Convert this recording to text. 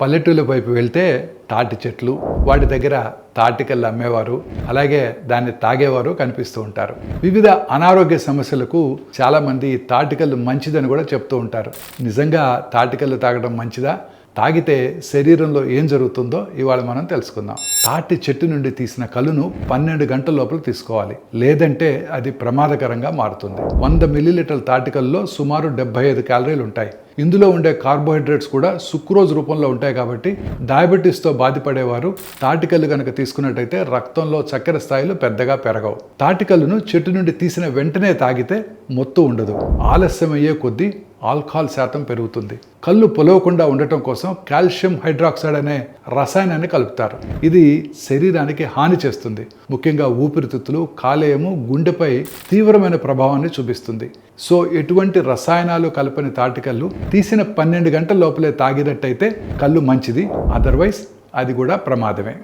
పల్లెటూళ్ళ వైపు వెళ్తే తాటి చెట్లు వాటి దగ్గర తాటికల్లు అమ్మేవారు అలాగే దాన్ని తాగేవారు కనిపిస్తూ ఉంటారు. వివిధ అనారోగ్య సమస్యలకు చాలామంది తాటికల్లు మంచిదని కూడా చెప్తూ ఉంటారు. నిజంగా తాటికల్లు తాగడం మంచిదా? తాగితే శరీరంలో ఏం జరుగుతుందో ఇవాళ మనం తెలుసుకుందాం. తాటి చెట్టు నుండి తీసిన కళ్ళును పన్నెండు గంటల లోపల తీసుకోవాలి. లేదంటే అది ప్రమాదకరంగా మారుతుంది. వంద మిల్లీలీటర్ల తాటికల్లో సుమారు డెబ్బై ఐదు క్యాలరీలు ఉంటాయి. ఇందులో ఉండే కార్బోహైడ్రేట్స్ కూడా సుక్రోజ్ రూపంలో ఉంటాయి కాబట్టి డయాబెటీస్తో బాధపడేవారు తాటికల్లు కనుక తీసుకున్నట్టయితే రక్తంలో చక్కెర స్థాయిలు పెద్దగా పెరగవు. తాటికల్లును చెట్టు నుండి తీసిన వెంటనే తాగితే మొత్తు ఉండదు. ఆలస్యమయ్యే కొద్దీ ఆల్కహాల్ శాతం పెరుగుతుంది. కళ్ళు పొలవకుండా ఉండటం కోసం కాల్షియం హైడ్రాక్సైడ్ అనే రసాయనాన్ని కలుపుతారు. ఇది శరీరానికి హాని చేస్తుంది. ముఖ్యంగా ఊపిరితిత్తులు కాలేయము గుండెపై తీవ్రమైన ప్రభావాన్ని చూపిస్తుంది. సో ఎటువంటి రసాయనాలు కలపని తాటికల్లు తీసిన పన్నెండు గంటల లోపలే తాగినట్టయితే కళ్ళు మంచిది. అదర్వైజ్ అది కూడా ప్రమాదమే.